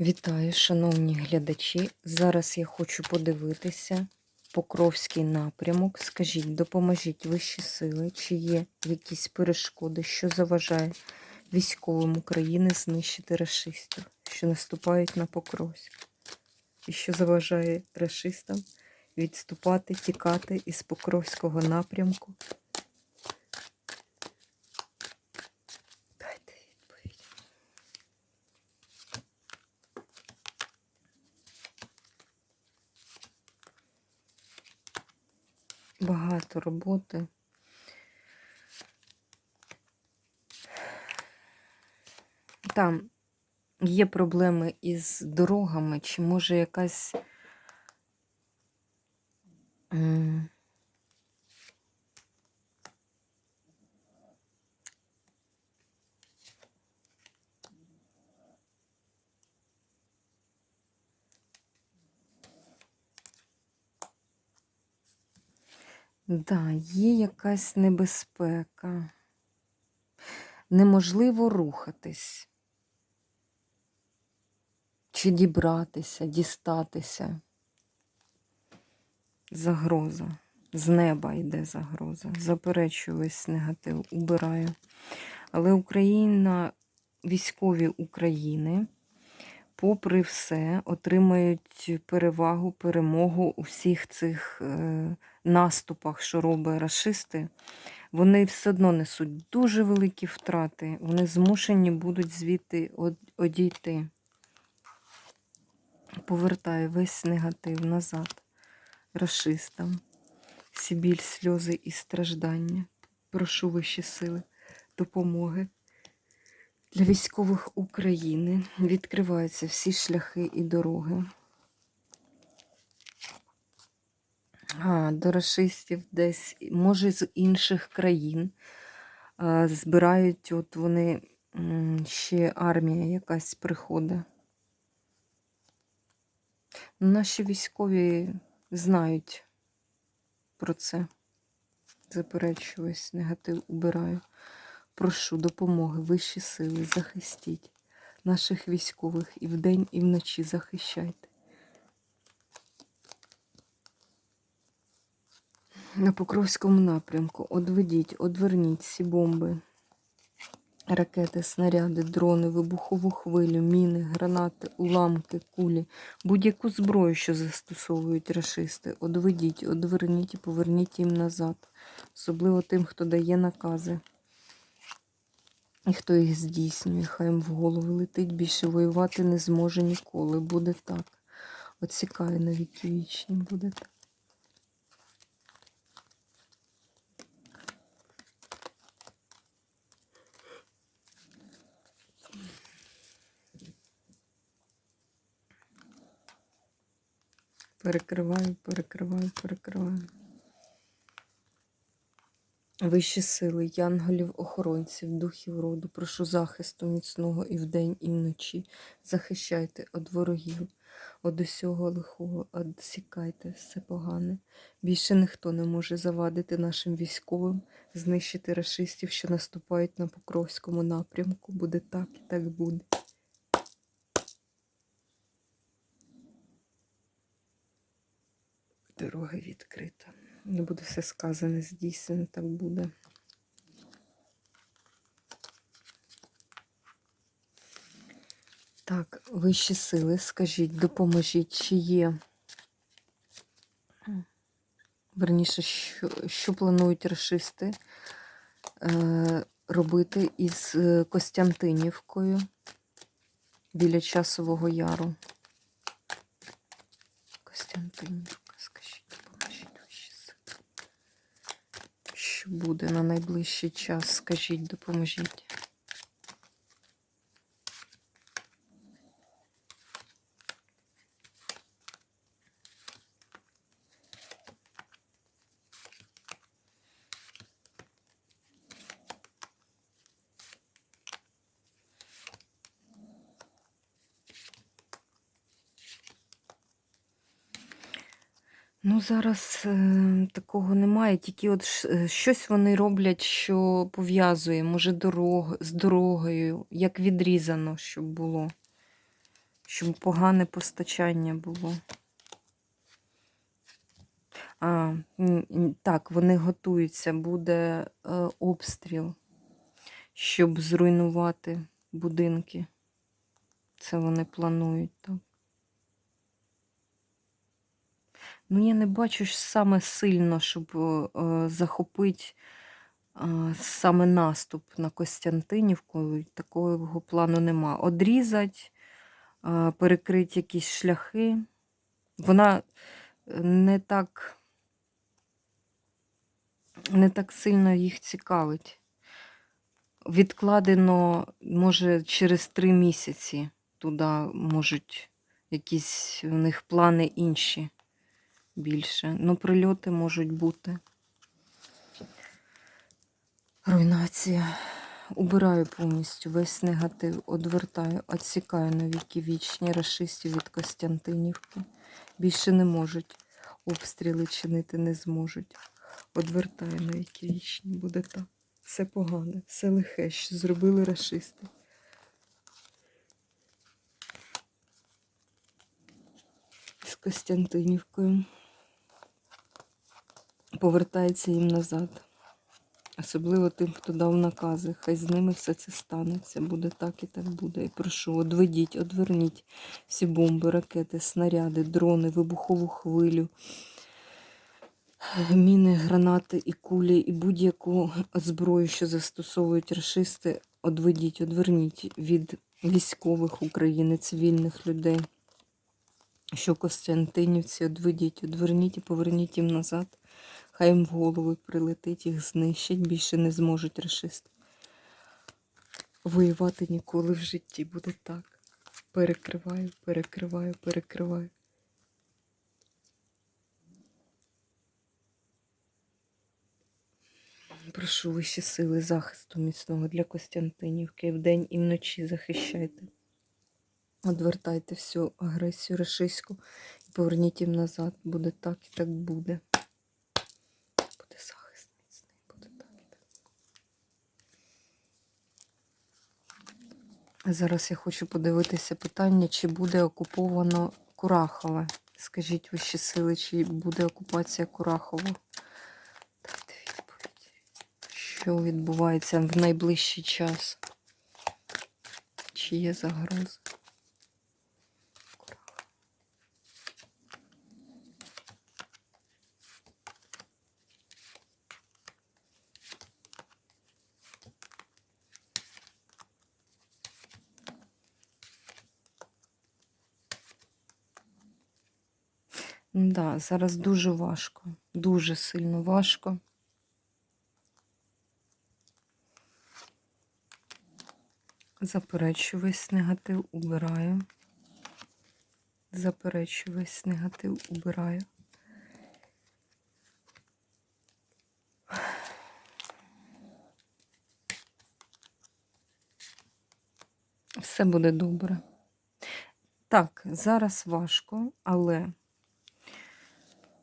Вітаю, шановні глядачі. Зараз я хочу подивитися Покровський напрямок. Скажіть, допоможіть вищі сили, чи є якісь перешкоди, що заважає військовим України знищити рашистів, що наступають на Покровськ, і що заважає рашистам відступати, тікати із Покровського напрямку. Багато роботи. Там є проблеми із дорогами, чи може якась. Да, є якась небезпека. Неможливо рухатись. Чи дібратися, дістатися. Загроза. З неба йде загроза. Заперечую весь негатив, убираю. Але Україна, військові України, попри все, отримають перевагу, перемогу у всіх цих е, наступах, що роблять расисти. Вони все одно несуть дуже великі втрати. Вони змушені будуть звідти одійти. Повертаю весь негатив назад расистам. Всі біль, сльози і страждання. Прошу вищі сили допомоги. Для військових України відкриваються всі шляхи і дороги. А, до расистів десь, може, з інших країн збирають, от вони ще армія якась приходить. Наші військові знають про це. Заперечую весь негатив убираю. Прошу допомоги, вищі сили, захистіть наших військових і вдень, і вночі захищайте. На Покровському напрямку одведіть, одверніть всі бомби, ракети, снаряди, дрони, вибухову хвилю, міни, гранати, уламки, кулі, будь-яку зброю, що застосовують рашисти. Одведіть, одверніть і поверніть їм назад. Особливо тим, хто дає накази. І хто їх здійснює, хай їм в голову летить, більше воювати не зможе ніколи. Буде так. Оцікає на віки вічні, буде так. Перекриваю, перекриваю, перекриваю. Вищі сили, янголів, охоронців, духів роду, прошу захисту міцного і вдень, і вночі. Захищайте від ворогів, від усього лихого, відсікайте все погане. Більше ніхто не може завадити нашим військовим, знищити рашистів, що наступають на Покровському напрямку. Буде так і так буде. Дорога відкрита. Не буде все сказане, здійснено, так буде. Так, вищі сили, скажіть, допоможіть, чи є. Верніше, що, що планують расисти е, робити із е, Костянтинівкою біля Часового Яру. Костянтинівка, скажіть, допоможіть вищі сили. Що буде на найближчий час? Скажіть, допоможіть. Зараз е, такого немає, тільки от е, щось вони роблять, що пов'язує, може, дорог, з дорогою, як відрізано, щоб було. щоб погане постачання було. А, так, вони готуються, буде е, обстріл, щоб зруйнувати будинки. Це вони планують так. Ну, я не бачу ж саме сильно, щоб е, захопити е, саме наступ на Костянтинівку. Такого плану нема. Одрізати, е, перекрити якісь шляхи. Вона не так, не так сильно їх цікавить. Відкладено, може, через три місяці туди можуть якісь у них плани інші більше. Ну, прильоти можуть бути. Руйнація. Убираю повністю весь негатив, одвертаю, відсікаю на віки вічні рашистів від Костянтинівки. Більше не можуть. Обстріли чинити не зможуть. Одвертаю на віки вічні. Буде так. Все погане, все лихе, що зробили рашисти. З Костянтинівкою. Повертається їм назад. Особливо тим, хто дав накази. Хай з ними все це станеться. Буде так і так буде. І прошу, одведіть, одверніть всі бомби, ракети, снаряди, дрони, вибухову хвилю, міни, гранати і кулі, і будь-яку зброю, що застосовують рашисти, одведіть, одверніть від військових України, цивільних людей. Що Костянтинівці, одведіть, одверніть і поверніть їм назад. Хай їм в голову прилетить, їх знищать, більше не зможуть рашисти. Воювати ніколи в житті буде так. Перекриваю, перекриваю, перекриваю. Прошу вищі сили захисту міцного для Костянтинівки. Вдень і вночі захищайте. Одвертайте всю агресію рашистську і поверніть їм назад. Буде так і так. Буде захист міцний, буде так і так. Зараз я хочу подивитися питання, чи буде окуповано Курахове. Скажіть вищі сили, чи буде окупація Курахова? Дайте відповідь. Що відбувається в найближчий час? Чи є загроза? Да, зараз дуже важко, дуже сильно важко. Заперечу весь негатив, убираю. Заперечу весь негатив, убираю. Все буде добре. Так, зараз важко, але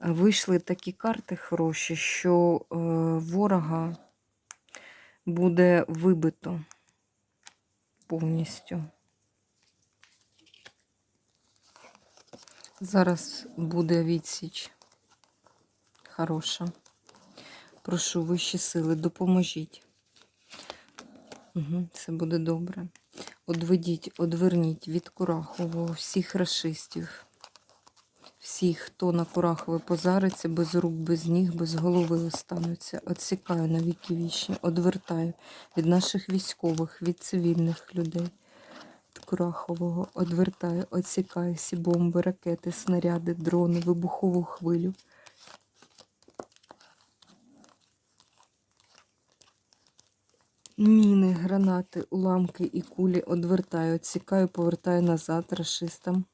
вийшли такі карти хороші, що е, ворога буде вибито повністю. Зараз буде відсіч. Хороша. Прошу вищі сили, допоможіть. Угу, Це буде добре. Одведіть, одверніть від Курахового всіх расистів. Всіх, хто на Курахове позариться, без рук, без ніг, без голови остануться. Отсікаю на віки вічні, одвертаю від наших військових, від цивільних людей. Курахового одвертаю, отсікаю всі бомби, ракети, снаряди, дрони, вибухову хвилю. Міни, гранати, уламки і кулі одвертаю, отсікаю, повертаю назад рашистам.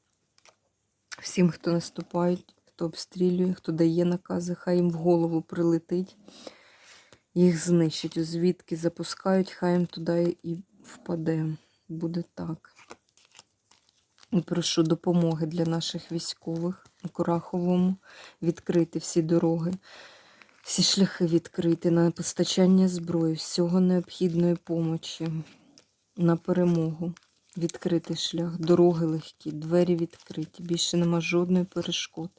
Всім, хто наступають, хто обстрілює, хто дає накази, хай їм в голову прилетить, їх знищить. Звідки запускають, хай їм туди і впаде. Буде так. І прошу допомоги для наших військових у Кураховому відкрити всі дороги, всі шляхи відкрити на постачання зброї, всього необхідної помочі, на перемогу. Відкритий шлях, дороги легкі, двері відкриті, більше нема жодної перешкод.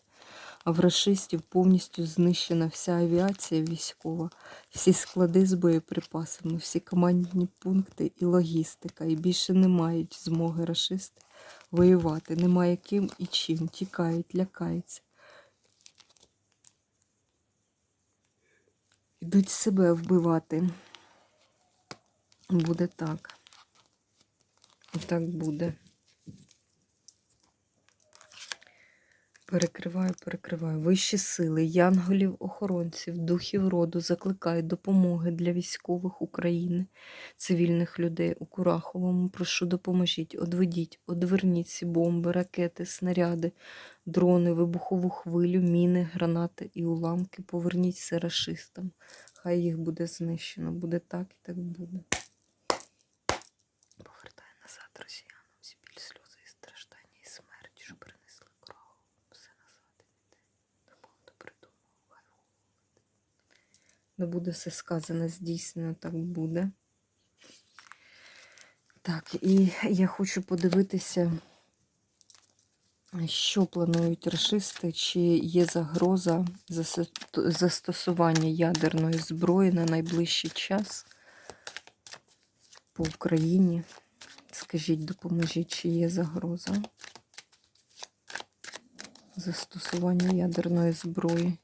А в рашистів повністю знищена вся авіація військова, всі склади з боєприпасами, всі командні пункти і логістика. І більше не мають змоги рашисти воювати. Немає ким і чим. Тікають, лякаються. Йдуть себе вбивати. Буде так. І так буде. Перекриваю, перекриваю. Вищі сили, янголів, охоронців, духів роду закликають допомоги для військових України, цивільних людей у Кураховому. Прошу, допоможіть, одведіть, одверніть ці бомби, ракети, снаряди, дрони, вибухову хвилю, міни, гранати і уламки. Поверніть все рашистам. Хай їх буде знищено. Буде так і так буде. Повертай назад росіянам всі біль, сльози і страждання, і смерть, що принесли кров. Все назад іде. Не було придумав, хай голод. Не буде все сказане, здійснено, так буде. Так, і я хочу подивитися, що планують расисти, чи є загроза застосування ядерної зброї на найближчий час по Україні. Скажіть, допоможіть, чи є загроза застосування ядерної зброї.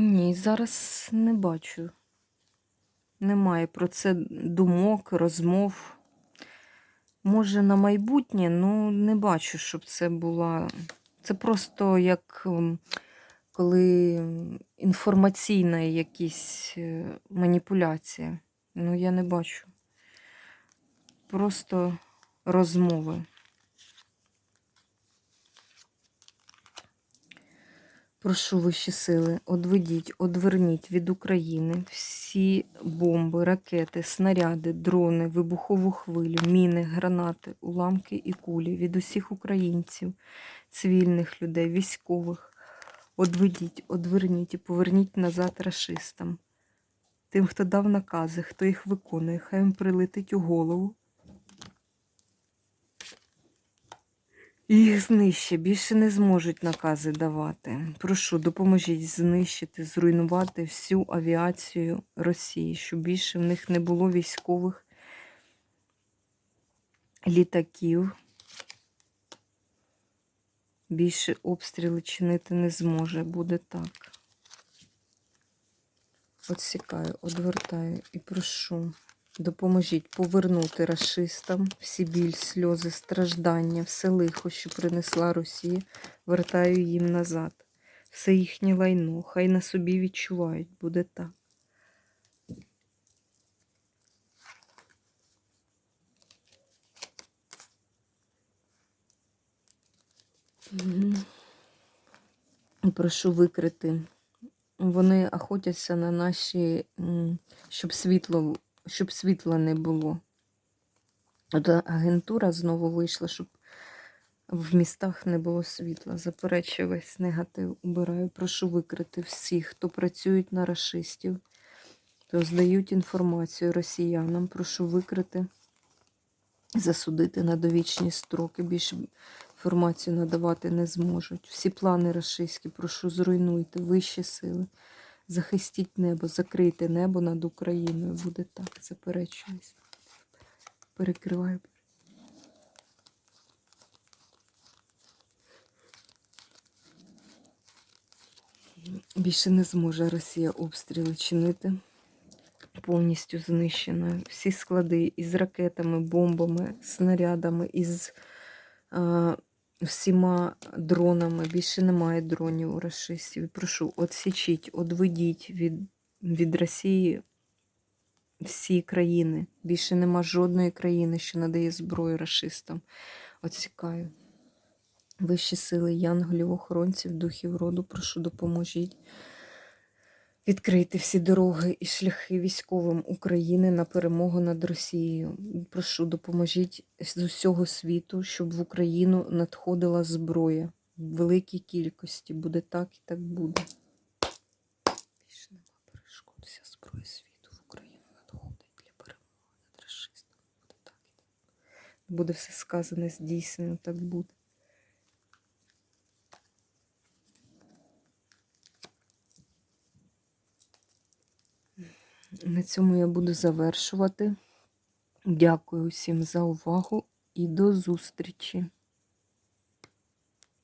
Ні, зараз не бачу. Немає про це думок, розмов. Може, на майбутнє, ну не бачу, щоб це була. Це просто як ем, коли інформаційна якісь е, маніпуляція. Ну, я не бачу. Просто розмови. Прошу вищі сили, одведіть, одверніть від України всі бомби, ракети, снаряди, дрони, вибухову хвилю, міни, гранати, уламки і кулі від усіх українців, цивільних людей, військових. Одведіть, одверніть і поверніть назад рашистам. Тим, хто дав накази, хто їх виконує, хай їм прилетить у голову. Їх знище, більше не зможуть накази давати. Прошу, допоможіть знищити, зруйнувати всю авіацію Росії, щоб більше в них не було військових літаків. Більше обстріли чинити не зможе, буде так. Отсікаю, одвертаю і прошу. Допоможіть повернути расистам всі біль, сльози, страждання, все лихо, що принесла Росія, вертаю їм назад. Все їхнє лайно, хай на собі відчувають, буде так. Прошу викрити. Вони охотяться на наші, щоб світло щоб світла не було. От агентура знову вийшла, щоб в містах не було світла. Заперечую весь негатив, убираю. Прошу викрити всіх, хто працюють на расистів, хто здають інформацію росіянам. Прошу викрити, засудити на довічні строки. Більше інформацію надавати не зможуть. Всі плани рашистські, прошу, зруйнуйте, вищі сили. Захистіть небо, закрийте небо над Україною. Буде так, заперечуюсь. Перекриваю. Більше не зможе Росія обстріли чинити. Повністю знищена. Всі склади із ракетами, бомбами, снарядами, із е, всіма дронами. Більше немає дронів у расистів. Прошу, отсічіть, одведіть від, від Росії всі країни. Більше нема жодної країни, що надає зброю расистам. Отсікаю. Вищі сили, янголів, охоронців, духів роду, прошу, допоможіть. Відкрийте всі дороги і шляхи військовим України на перемогу над Росією. Прошу, допоможіть з усього світу, щоб в Україну надходила зброя в великій кількості. Буде так і так буде. Більше нема перешкод. Вся зброя світу в Україну надходить для перемоги над расистами. Буде так і так. Буде все сказане, здійснено, так буде. На цьому я буду завершувати. Дякую всім за увагу і до зустрічі!